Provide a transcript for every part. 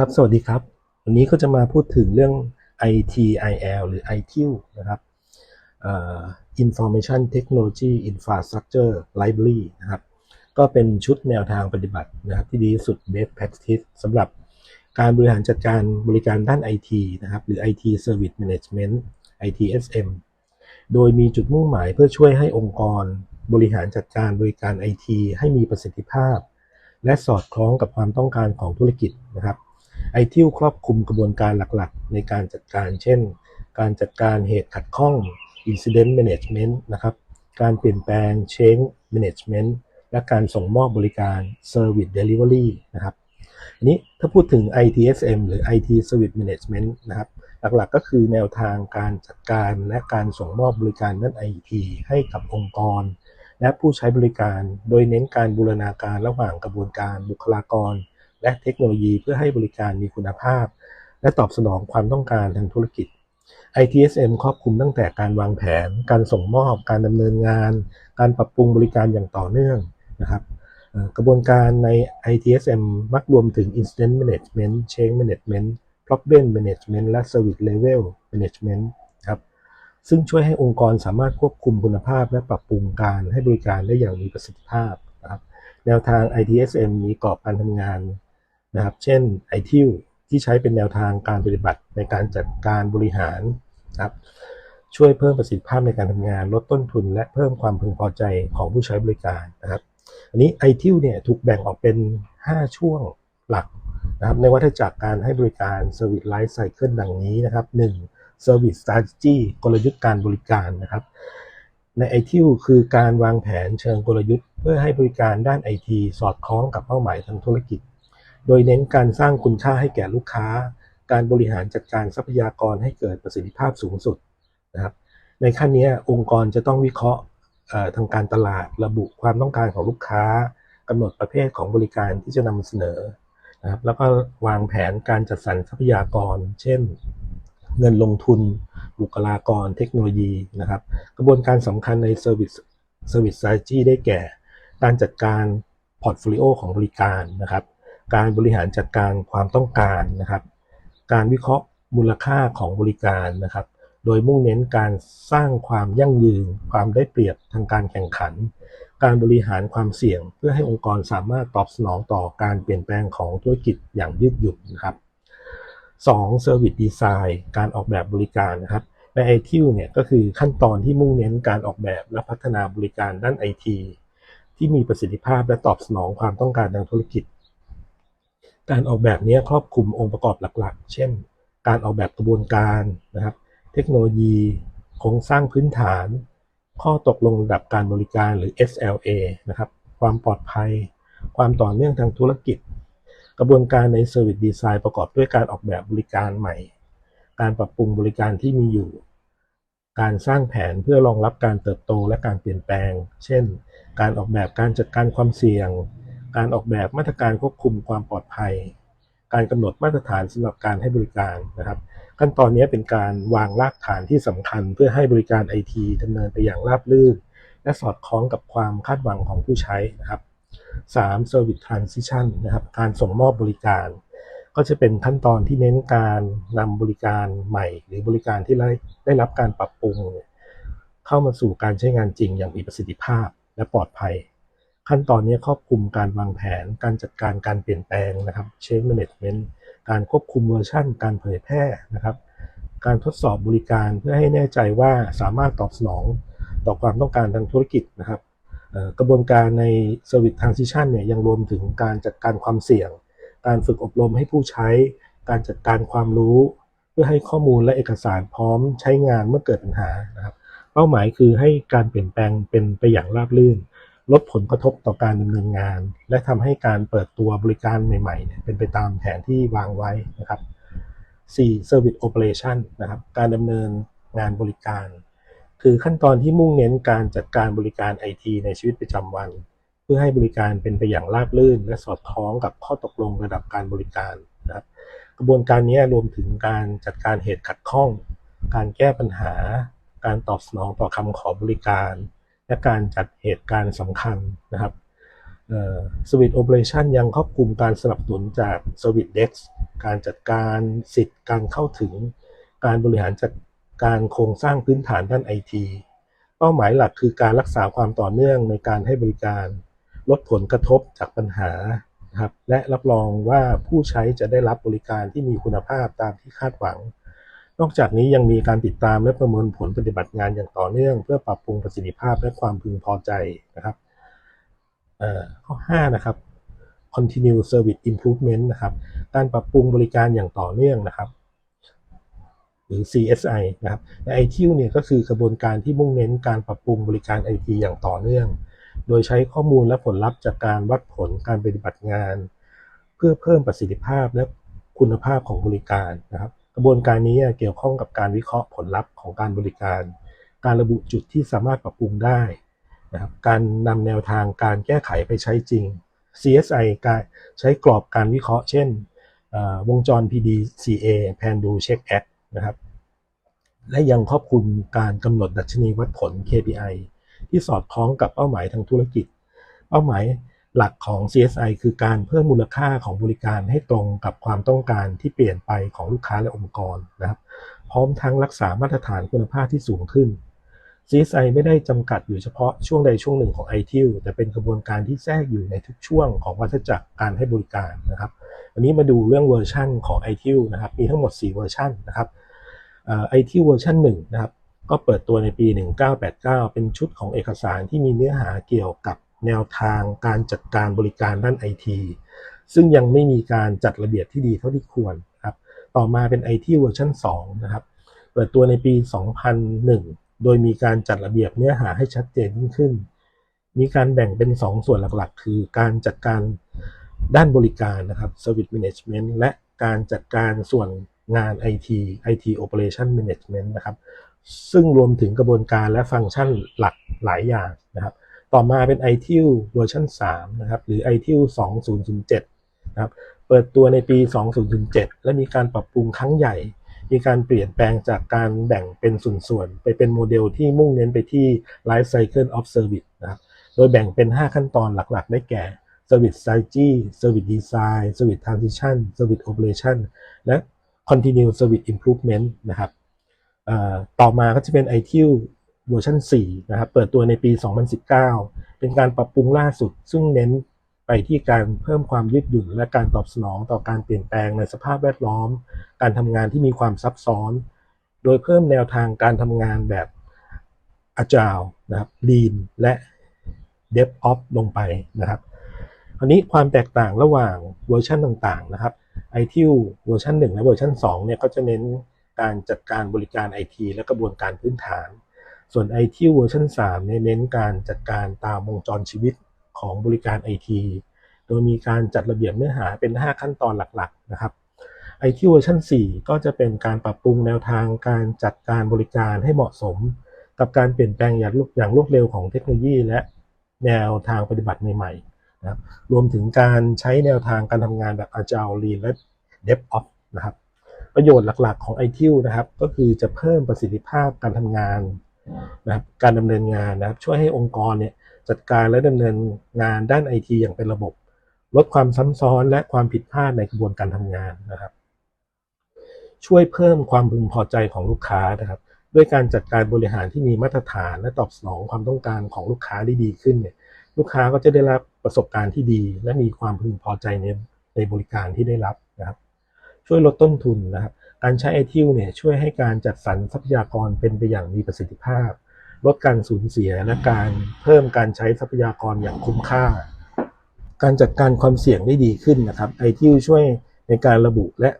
ครับ สวัสดีครับ วันนี้ก็จะมาพูดถึงเรื่อง ITIL หรือ ITU นะครับ Information Technology Infrastructure Library นะครับ ก็เป็นชุดแนวทางปฏิบัตินะครับที่ดีสุด best practice สำหรับการบริหารจัดการบริการด้าน IT นะครับ หรือ IT Service Management ITSM โดยมีจุดมุ่งหมายเพื่อช่วยให้องค์กรบริหารจัดการบริการ IT ให้มีประสิทธิภาพ และสอดคล้องกับความต้องการของธุรกิจนะครับ ไอทิวครอบคลุมกระบวนการหลักๆ ในการจัดการ เช่น การจัดการเหตุขัดข้อง Incident Management นะครับ การเปลี่ยนแปลง Change Management และการส่งมอบบริการ Service Delivery นะครับ อันนี้ถ้าพูดถึง ITSM หรือ IT Service Management นะครับ หลักๆก็คือแนวทางการจัดการและการส่งมอบบริการด้าน IT ให้กับองค์กร และผู้ใช้บริการ โดยเน้นการบูรณาการระหว่างกระบวนการบุคลากร และเทคโนโลยีเพื่อให้บริการมีคุณภาพ และตอบสนองความต้องการทางธุรกิจ ITSM ครอบคลุมตั้งแต่การวางแผน การส่งมอบ การดำเนินงาน การปรับปรุงบริการอย่างต่อเนื่องนะครับกระบวนการใน ITSM มักรวมถึง Incident Management Change Management Problem Management และ Service Level Management ครับ ซึ่งช่วยให้องค์กรสามารถควบคุมคุณภาพ และปรับปรุงการให้บริการได้อย่างมีประสิทธิภาพนะครับ แนวทาง ITSM มีกรอบการทำงาน นะครับ เช่น ITIL ที่ใช้เป็นแนวทางการปฏิบัติในการจัดการบริหารนะครับช่วยเพิ่มประสิทธิภาพในการทำงาน ลดต้นทุน และเพิ่มความพึงพอใจของผู้ใช้บริการนะครับ อันนี้ ITIL เนี่ยถูกแบ่งออกเป็น 5 ช่วงหลักนะครับในวัฏจักรการให้บริการ Service Life Cycle ดังนี้นะครับ 1. Service Strategy กลยุทธ์การบริการนะครับ ใน ITIL คือการวางแผนเชิงกลยุทธ์ เพื่อให้บริการด้าน IT สอดคล้องกับเป้าหมายทางธุรกิจ โดยเน้นการสร้างคุณค่าให้แก่ลูกค้า การบริหารจัดการทรัพยากรให้เกิดประสิทธิภาพสูงสุดนะครับ ในขั้นนี้องค์กรจะต้องวิเคราะห์ทางการตลาดระบุความต้องการของลูกค้ากำหนดประเภทของบริการที่จะนำเสนอนะครับแล้วก็วางแผนการจัดสรรทรัพยากร เช่น เงินลงทุน บุคลากร เทคโนโลยีนะครับ กระบวนการสำคัญใน Service Service Strategy ได้แก่ การจัดการพอร์ตโฟลิโอของบริการนะครับ การบริหารจัดการความต้องการนะครับ การวิเคราะห์มูลค่าของบริการนะครับ โดยมุ่งเน้นการสร้างความยั่งยืน ความได้เปรียบทางการแข่งขัน การบริหารความเสี่ยง เพื่อให้องค์กรสามารถตอบสนองต่อการเปลี่ยนแปลงของธุรกิจอย่างยืดหยุ่นนะครับ 2. Service Design การออกแบบบริการนะครับใน ITIL เนี่ยก็คือขั้นตอนที่มุ่งเน้นการออกแบบและพัฒนาบริการด้าน IT ที่มีประสิทธิภาพและตอบสนองความต้องการทางธุรกิจ การออกแบบนี้ครอบคลุมองค์ประกอบหลักๆ เช่น การออกแบบกระบวนการนะครับ เทคโนโลยีโครงสร้างพื้นฐาน ข้อตกลงระดับการบริการหรือ SLA นะครับ ความปลอดภัย ความต่อเนื่องทางธุรกิจ กระบวนการใน Service Design ประกอบด้วยการออกแบบบริการใหม่ การปรับปรุงบริการที่มีอยู่ การสร้างแผนเพื่อรองรับการเติบโตและการเปลี่ยนแปลง เช่น การออกแบบการจัดการความเสี่ยง การออกแบบมาตรการควบคุมความปลอดภัย การกำหนดมาตรฐานสำหรับการให้บริการนะครับ ขั้นตอนนี้เป็นการวางรากฐานที่สำคัญ เพื่อให้บริการ IT ดำเนินไปอย่างราบรื่น และสอดคล้องกับความคาดหวังของผู้ใช้นะครับ 3. Service Transition นะครับการส่งมอบบริการ ก็จะเป็นขั้นตอนที่เน้นการนำบริการใหม่ หรือบริการที่ได้ได้รับการปรับปรุง เข้ามาสู่การใช้งานจริงอย่างมีประสิทธิภาพและปลอดภัย ขั้นตอนนี้ครอบคลุมการวางแผน การจัดการการเปลี่ยนแปลงนะครับ Change Management การควบคุมเวอร์ชันการเผยแพร่นะครับ การทดสอบบริการเพื่อให้แน่ใจว่าสามารถตอบสนองต่อความต้องการทางธุรกิจนะครับกระบวนการใน Service Transition เนี่ยยังรวมถึงการจัดการความเสี่ยง การฝึกอบรมให้ผู้ใช้ การจัดการความรู้ เพื่อให้ข้อมูลและเอกสารพร้อมใช้งานเมื่อเกิดปัญหานะครับ เป้าหมายคือให้การเปลี่ยนแปลงเป็นไปอย่างราบรื่น ลดผลกระทบต่อการดำเนินงาน และทำให้การเปิดตัวบริการใหม่ๆเเป็นไปตามแผนที่วางไว้นะครับ 4. Service Operation นะครับ การดำเนินงานบริการ คือขั้นตอนที่มุ่งเน้นการจัดการบริการ IT ในชีวิตประจำวัน เพื่อให้บริการเป็นไปอย่างราบรื่น และสอดคล้องกับข้อตกลงระดับการบริการนะครับ กระบวนการนี้รวมถึงการจัดการเหตุขัดข้อง การแก้ปัญหา การตอบสนองต่อคำขอบริการ และการจัดเหตุการณ์สำคัญนะครับ Service Operation ยังครอบคลุมการสนับสนุนจาก Service Desk การจัดการสิทธิ์การเข้าถึง การบริหารจัดการโครงสร้างพื้นฐานด้านไอทีเป้าหมายหลักคือการรักษาความต่อเนื่องในการให้บริการ ลดผลกระทบจากปัญหาครับและรับรองว่าผู้ใช้จะได้รับบริการที่มีคุณภาพตามที่คาดหวัง นอกจากนี้ยังมีการติดตามและประเมินผลปฏิบัติงานอย่างต่อเนื่อง เพื่อปรับปรุงประสิทธิภาพและความพึงพอใจนะครับเอ่อข้อ5นะครับ continue service improvement นะครับ การปรับปรุงบริการอย่างต่อเนื่องนะครับ หรือ CSI นะครับใน ITIL เนี่ยก็คือกระบวนการที่มุ่งเน้นการปรับปรุงบริการ IT อย่างต่อเนื่อง โดยใช้ข้อมูลและผลลัพธ์จากการวัดผลการปฏิบัติงาน เพื่อเพิ่มประสิทธิภาพและคุณภาพของบริการนะครับ กระบวนการนี้เกี่ยวข้องกับการวิเคราะห์ผลลัพธ์ของการบริการ การระบุจุดที่สามารถปรับปรุงได้นะครับการนำแนวทางการแก้ไขไปใช้จริง CSI การใช้กรอบการวิเคราะห์ เช่นวงจร PDCA Plan Do Check Act นะครับและยังครอบคลุมการกำหนดดัชนีวัดผล KPI ที่สอดคล้องกับเป้าหมายทางธุรกิจ เป้าหมาย หลักของ CSI คือการเพิ่มมูลค่าของบริการให้ตรงกับความต้องการที่เปลี่ยนไปของลูกค้าและองค์กรนะครับ พร้อมทั้งรักษามาตรฐานคุณภาพที่สูงขึ้น CSI ไม่ได้จำกัดอยู่เฉพาะช่วงใดช่วงหนึ่งของ ITIL แต่เป็นกระบวนการที่แทรกอยู่ในทุกช่วงของวัฏจักรการให้บริการนะครับวันนี้มาดูเรื่องเวอร์ชันของ ITIL นะครับ มีทั้งหมด 4 เวอร์ชันนะครับเอ่อ ITIL เวอร์ชัน1นะครับก็เปิดตัวในปี 1989 เป็นชุดของเอกสารที่มีเนื้อหาเกี่ยวกับ แนวทางการจัดการบริการด้าน IT ซึ่งยังไม่มีการจัดระเบียบที่ดีเท่าที่ควรครับต่อมาเป็น IT เวอร์ชัน2นะครับเปิดตัวในปี 2001 โดยมีการจัดระเบียบเนื้อหาให้ชัดเจนยิ่งขึ้น มีการแบ่งเป็น 2 ส่วนหลักๆ คือการจัดการด้านบริการนะครับ Service Management และการจัดการส่วนงาน IT IT Operation Management นะครับ ซึ่งรวมถึงกระบวนการและฟังก์ชันหลักหลายอย่างนะครับ ต่อมาเป็น ITIL เวอร์ชัน3นะครับหรือ ITIL 2007นะครับเปิดตัวในปี 2007 และมีการปรับปรุงครั้งใหญ่ มีการเปลี่ยนแปลงจากการแบ่งเป็นส่วนๆ ไปเป็นโมเดลที่มุ่งเน้นไปที่ Life Cycle of Service นะครับโดยแบ่งเป็น 5 ขั้นตอนหลักๆ ได้แก่ Service Strategy Service Design Service Transition Service Operation และ Continuous Service Improvement นะครับต่อมาก็จะเป็น ITIL เวอร์ชัน4นะครับเปิดตัวในปี 2019 เป็นการปรับปรุงล่าสุด ซึ่งเน้นไปที่การเพิ่มความยืดหยุ่น และการตอบสนองต่อการเปลี่ยนแปลงในสภาพแวดล้อม การทำงานที่มีความซับซ้อน โดยเพิ่มแนวทางการทำงานแบบ Agile นะครับ Lean และ DevOps ลงไปนะครับคราวนี้ความแตกต่างระหว่างเวอร์ชันต่างๆนะครับ ITIL เวอร์ชัน1 และเวอร์ชัน2เนี่ยก็จะเน้นการจัดการบริการ IT และกระบวนการพื้นฐาน ส่วน IT เวอร์ชัน3เนี่ยเน้นการจัดการตามวงจรชีวิตของบริการ IT โดยมีการจัดระเบียบเนื้อหาเป็น 5 ขั้นตอนหลักๆนะครับ IT เวอร์ชัน4ก็จะเป็นการปรับปรุงแนวทางการจัดการบริการให้เหมาะสม กับการเปลี่ยนแปลงอย่างรวดอย่างรวดเร็วของเทคโนโลยี และแนวทางปฏิบัติใหม่ๆนะครับรวมถึงการใช้แนวทางการทำงานแบบ Agile Lean และ DevOps นะครับ ประโยชน์หลักๆของ ITIL นะครับ ก็คือจะเพิ่มประสิทธิภาพการทำงาน นะครับการดำเนินงานนะครับช่วยให้องค์กรเนี่ยจัดการและดำเนินงานด้าน IT อย่างเป็นระบบ ลดความซ้ำซ้อนและความผิดพลาดในกระบวนการทำงานนะครับ ช่วยเพิ่มความพึงพอใจของลูกค้านะครับ ด้วยการจัดการบริหารที่มีมาตรฐานและตอบสนองความต้องการของลูกค้าได้ดีขึ้นเนี่ยลูกค้าก็จะได้รับประสบการณ์ที่ดี และมีความพึงพอใจในในบริการที่ได้รับนะครับ ช่วยลดต้นทุนนะครับ การใช้ ITIL เนี่ยช่วยให้การจัดสรรทรัพยากรเป็นไปอย่างมีประสิทธิภาพ ลดการสูญเสียและการเพิ่มการใช้ทรัพยากรอย่างคุ้มค่า การจัดการความเสี่ยงได้ดีขึ้นนะครับ ITIL ช่วยในการระบุและ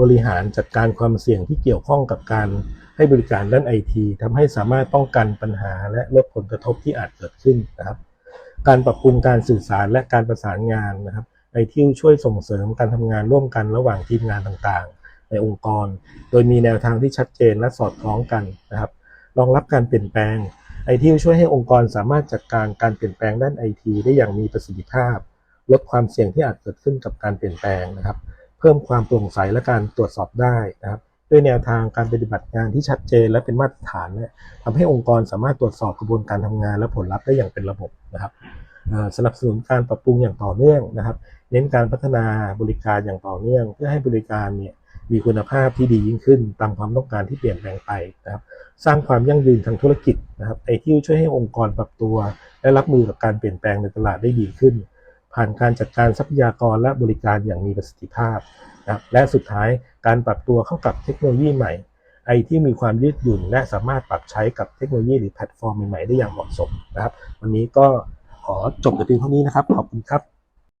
บริหารจัดการความเสี่ยงที่เกี่ยวข้องกับการให้บริการด้าน IT ทำให้สามารถป้องกันปัญหาและลดผลกระทบที่อาจเกิดขึ้นนะครับ การปรับปรุงการสื่อสารและการประสานงานนะครับ ITIL ช่วยส่งเสริมการทำงานร่วมกันระหว่างทีมงานต่างๆ ในองค์กร โดยมีแนวทางที่ชัดเจนและสอดคล้องกันนะครับรองรับการเปลี่ยนแปลง ITIL ช่วยให้องค์กรสามารถจัดการการเปลี่ยนแปลงด้าน IT ได้อย่างมีประสิทธิภาพ ลดความเสี่ยงที่อาจเกิดขึ้นกับการเปลี่ยนแปลงนะครับ เพิ่มความโปร่งใสและการตรวจสอบได้นะครับด้วยแนวทางการปฏิบัติงานที่ชัดเจนและเป็นมาตรฐานเนี่ยทำให้องค์กรสามารถตรวจสอบกระบวนการทำงานและผลลัพธ์ได้อย่างเป็นระบบนะครับสนับสนุนการปรับปรุงอย่างต่อเนื่องนะครับ เน้นการพัฒนาบริการอย่างต่อเนื่อง เพื่อให้บริการเนี่ย มีคุณภาพที่ดียิ่งขึ้น ตามความต้องการที่เปลี่ยนแปลงไปนะครับสร้างความยั่งยืนทางธุรกิจนะครับไอที่ช่วยให้องค์กรปรับตัว และรับมือกับการเปลี่ยนแปลงในตลาดได้ดีขึ้น ผ่านการจัดการทรัพยากรและบริการอย่างมีประสิทธิภาพนะครับและสุดท้ายการปรับตัวเข้ากับเทคโนโลยีใหม่ไอที่มีความยืดหยุ่นและสามารถปรับใช้กับเทคโนโลยีหรือแพลตฟอร์มใหม่ๆได้อย่างเหมาะสมนะครับ วันนี้ก็ขอจบแต่เพียงเท่านี้นะครับ ขอบคุณครับ